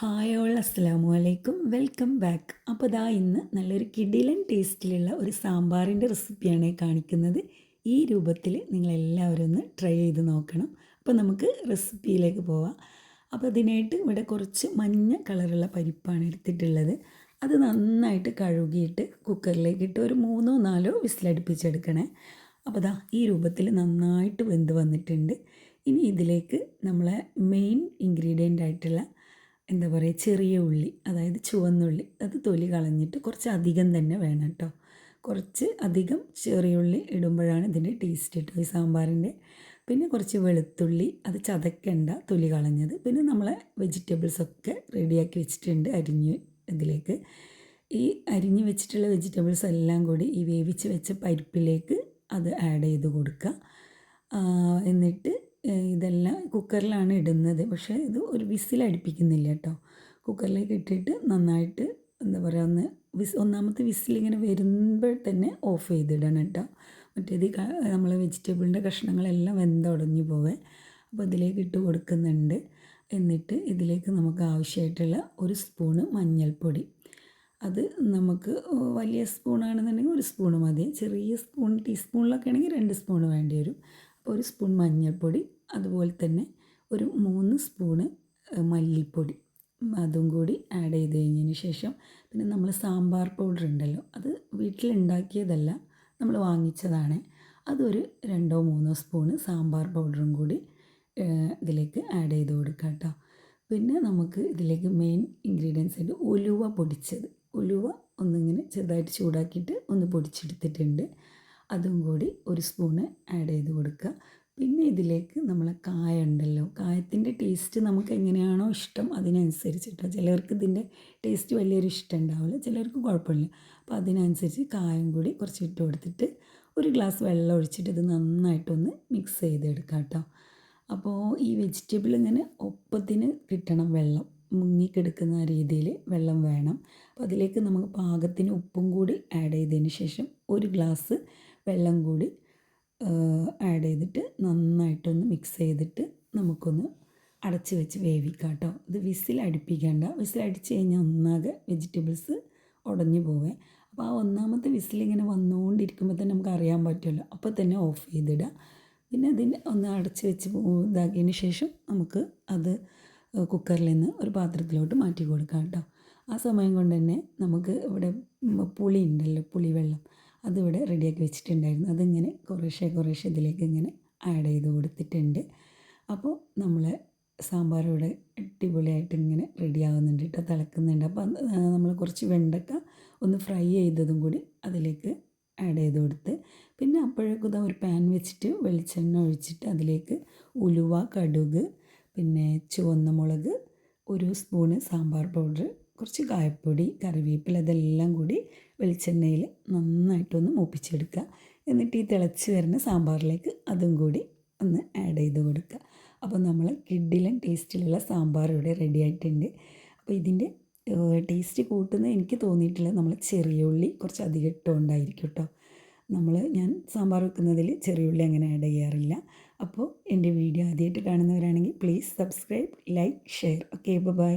Hi all അസ്സലാമു അലൈക്കും. Welcome back. അപ്പോൾ ദാ ഇന്ന് നല്ലൊരു കിടിലൻ ടേസ്റ്റിലുള്ള ഒരു സാമ്പാറിന്റെ റെസിപ്പിയാണ് കാണിക്കുന്നത്. ഈ രൂപത്തിൽ നിങ്ങളെല്ലാവരും ഒന്ന് ട്രൈ ചെയ്ത് നോക്കണം. അപ്പോൾ നമുക്ക് റെസിപ്പിയിലേക്ക് പോവാം. അപ്പോൾ അതിനായിട്ട് ഇവിടെ കുറച്ച് മഞ്ഞ കളറുള്ള പരിപ്പാണ് എടുത്തിട്ടുള്ളത്. അത് നന്നായിട്ട് കഴുകിയിട്ട് കുക്കറിലേക്ക് ഇട്ട് ഒരു മൂന്നോ നാലോ വിസിലടുപ്പിച്ചെടുക്കണേ. അപ്പോൾ ദാ ഈ രൂപത്തിൽ നന്നായിട്ട് വെന്ത് വന്നിട്ടുണ്ട്. ഇനി ഇതിലേക്ക് നമ്മളെ മെയിൻ ഇൻഗ്രീഡിയന്റ് ആയിട്ടുള്ള എന്താ പറയുക ചെറിയ ഉള്ളി അതായത് ചുവന്നുള്ളി അത് തൊലി കളഞ്ഞിട്ട് കുറച്ച് അധികം തന്നെ വേണം കേട്ടോ കുറച്ച് അധികം ചെറിയ ഉള്ളി ഇടുമ്പോഴാണ് ഇതിന്റെ ടേസ്റ്റ് കിട്ടുക ഈ സാമ്പാറിന്റെ പിന്നെ കുറച്ച് വെളുത്തുള്ളി അത് ചതക്കണ്ട തൊലി കളഞ്ഞത്. പിന്നെ നമ്മളെ വെജിറ്റബിൾസൊക്കെ റെഡിയാക്കി വെച്ചിട്ടുണ്ട് അരിഞ്ഞ് ഇതിലേക്ക്. ഈ അരിഞ്ഞ് വെച്ചിട്ടുള്ള വെജിറ്റബിൾസ് എല്ലാം കൂടി ഈ വേവിച്ച് വെച്ച പരിപ്പിലേക്ക് അത് ആഡ് ചെയ്ത് കൊടുക്കുക. എന്നിട്ട് ഇതെല്ലാം കുക്കറിലാണ് ഇടുന്നത്. പക്ഷേ ഇത് ഒരു വിസിൽ അടുപ്പിക്കുന്നില്ല കേട്ടോ. കുക്കറിലേക്ക് ഇട്ടിട്ട് നന്നായിട്ട് എന്താ പറയുക ഒന്ന് വിസ് ഒന്നാമത്തെ വിസിലിങ്ങനെ വരുമ്പോൾ തന്നെ ഓഫ് ചെയ്തിടണം കേട്ടോ. മറ്റേത് നമ്മൾ വെജിറ്റബിളിന്റെ കഷ്ണങ്ങളെല്ലാം വെന്തുടഞ്ഞു പോവേ. അപ്പോൾ ഇതിലേക്ക് ഇട്ട് കൊടുക്കുന്നുണ്ട്. എന്നിട്ട് ഇതിലേക്ക് നമുക്ക് ആവശ്യമായിട്ടുള്ള ഒരു സ്പൂണ് മഞ്ഞൾപ്പൊടി. അത് നമുക്ക് വലിയ സ്പൂണാണെന്നുണ്ടെങ്കിൽ ഒരു സ്പൂണ് മതി. ചെറിയ സ്പൂൺ ടീസ്പൂണിലൊക്കെ ആണെങ്കിൽ രണ്ട് സ്പൂണ് വേണ്ടി വരും. ഒരു സ്പൂൺ മഞ്ഞൾപ്പൊടി അതുപോലെ തന്നെ ഒരു മൂന്ന് സ്പൂണ് മല്ലിപ്പൊടി. അതും കൂടി ആഡ് ചെയ്ത് കഴിഞ്ഞതിന് ശേഷം പിന്നെ നമ്മൾ സാമ്പാർ പൗഡർ ഉണ്ടല്ലോ അത് വീട്ടിലുണ്ടാക്കിയതല്ല നമ്മൾ വാങ്ങിച്ചതാണ്. അതൊരു രണ്ടോ മൂന്നോ സ്പൂണ് സാമ്പാർ പൗഡറും കൂടി ഇതിലേക്ക് ആഡ് ചെയ്ത് കൊടുക്കാം കേട്ടോ. പിന്നെ നമുക്ക് ഇതിലേക്ക് മെയിൻ ഇൻഗ്രീഡിയൻസ് ആയിട്ട് ഉലുവ പൊടിച്ചത്. ഉലുവ ഒന്നിങ്ങനെ ചെറുതായിട്ട് ചൂടാക്കിയിട്ട് ഒന്ന് പൊടിച്ചെടുത്തിട്ടുണ്ട്. അതും കൂടി ഒരു സ്പൂണ് ആഡ് ചെയ്ത് കൊടുക്കുക. പിന്നെ ഇതിലേക്ക് നമ്മൾ കായ ഉണ്ടല്ലോ. കായത്തിന്റെ ടേസ്റ്റ് നമുക്ക് എങ്ങനെയാണോ ഇഷ്ടം അതിനനുസരിച്ചിട്ട്. ചിലർക്ക് ഇതിന്റെ ടേസ്റ്റ് വലിയൊരു ഇഷ്ടം ഉണ്ടാവില്ല. ചിലർക്ക് കുഴപ്പമില്ല. അപ്പോൾ അതിനനുസരിച്ച് കായം കൂടി കുറച്ച് ഇട്ട് കൊടുത്തിട്ട് ഒരു ഗ്ലാസ് വെള്ളം ഒഴിച്ചിട്ട് ഇത് നന്നായിട്ടൊന്ന് മിക്സ് ചെയ്തെടുക്കാം കേട്ടോ. അപ്പോൾ ഈ വെജിറ്റബിൾ ഇങ്ങനെ ഒപ്പത്തിന് കിട്ടണം വെള്ളം. മുങ്ങിക്കെടുക്കുന്ന രീതിയിൽ വെള്ളം വേണം. അപ്പോൾ അതിലേക്ക് നമുക്ക് പാകത്തിന് ഉപ്പും കൂടി ആഡ് ചെയ്തതിന് ശേഷം ഒരു ഗ്ലാസ് വെള്ളം കൂടി ആഡ് ചെയ്തിട്ട് നന്നായിട്ടൊന്ന് മിക്സ് ചെയ്തിട്ട് നമുക്കൊന്ന് അടച്ച് വെച്ച് വേവിക്കാം കേട്ടോ ഇത് വിസിൽ അടുപ്പിക്കേണ്ട. വിസിൽ അടിച്ച് കഴിഞ്ഞാൽ ഒന്നാകെ വെജിറ്റബിൾസ് ഉടഞ്ഞു പോവേ. അപ്പോൾ ആ ഒന്നാമത്തെ വിസിൽ ഇങ്ങനെ വന്നുകൊണ്ടിരിക്കുമ്പോൾ തന്നെ നമുക്ക് അറിയാൻ പറ്റുമല്ലോ. അപ്പോൾ തന്നെ ഓഫ് ചെയ്തിടുക പിന്നെ അതിന് ഒന്ന് അടച്ച് വെച്ച് ഇതാക്കിയതിന് ശേഷം നമുക്ക് അത് കുക്കറിൽ നിന്ന് ഒരു പാത്രത്തിലോട്ട് മാറ്റി കൊടുക്കാം കേട്ടോ. ആ സമയം കൊണ്ട് തന്നെ നമുക്ക് ഇവിടെ പുളി ഉണ്ടല്ലോ പുളിവെള്ളം. അതിവിടെ റെഡിയാക്കി വെച്ചിട്ടുണ്ടായിരുന്നു. അതിങ്ങനെ കുറേശ്ശെ കുറേശ്ശെ ഇതിലേക്ക് ഇങ്ങനെ ആഡ് ചെയ്ത് കൊടുത്തിട്ടുണ്ട്. അപ്പോൾ നമ്മൾ സാമ്പാർ ഇവിടെ അടിപൊളിയായിട്ട് ഇങ്ങനെ റെഡി ആകുന്നുണ്ട് കേട്ടോ തിളക്കുന്നുണ്ട്. അപ്പോൾ നമ്മൾ കുറച്ച് വെണ്ടക്ക ഒന്ന് ഫ്രൈ ചെയ്തതും കൂടി അതിലേക്ക് ആഡ് ചെയ്ത് കൊടുത്ത് പിന്നെ അപ്പോഴേക്കും ഒരു പാൻ വെച്ചിട്ട് വെളിച്ചെണ്ണ ഒഴിച്ചിട്ട് അതിലേക്ക് ഉലുവ കടുക് പിന്നെ ചുവന്ന മുളക് ഒരു സ്പൂണ് സാമ്പാർ പൗഡർ കുറച്ച് കായപ്പൊടി കറിവേപ്പില ഇതെല്ലാം കൂടി വെളിച്ചെണ്ണയിൽ നന്നായിട്ടൊന്ന് മൂപ്പിച്ചെടുക്കുക. എന്നിട്ട് ഈ തിളച്ച് വരുന്ന സാമ്പാറിലേക്ക് അതും കൂടി ഒന്ന് ആഡ് ചെയ്ത് കൊടുക്കുക. അപ്പോൾ നമ്മൾ കിഡിലൻ ടേസ്റ്റിലുള്ള സാമ്പാർ ഇവിടെ റെഡി ആയിട്ടുണ്ട്. അപ്പോൾ ഇതിന്റെ ടേസ്റ്റ് കൂട്ടുന്ന എനിക്ക് തോന്നിയിട്ടില്ല. നമ്മൾ ചെറിയ ഉള്ളി കുറച്ച് അധികം ഇട്ടുകൊണ്ടായിരിക്കും കേട്ടോ. നമ്മൾ ഞാൻ സാമ്പാർ വെക്കുന്നതിൽ ചെറിയ ഉള്ളി അങ്ങനെ ആഡ് ചെയ്യാറില്ല. അപ്പോൾ എന്റെ വീഡിയോ ആദ്യമായിട്ട് കാണുന്നവരാണെങ്കിൽ please subscribe like share okay bye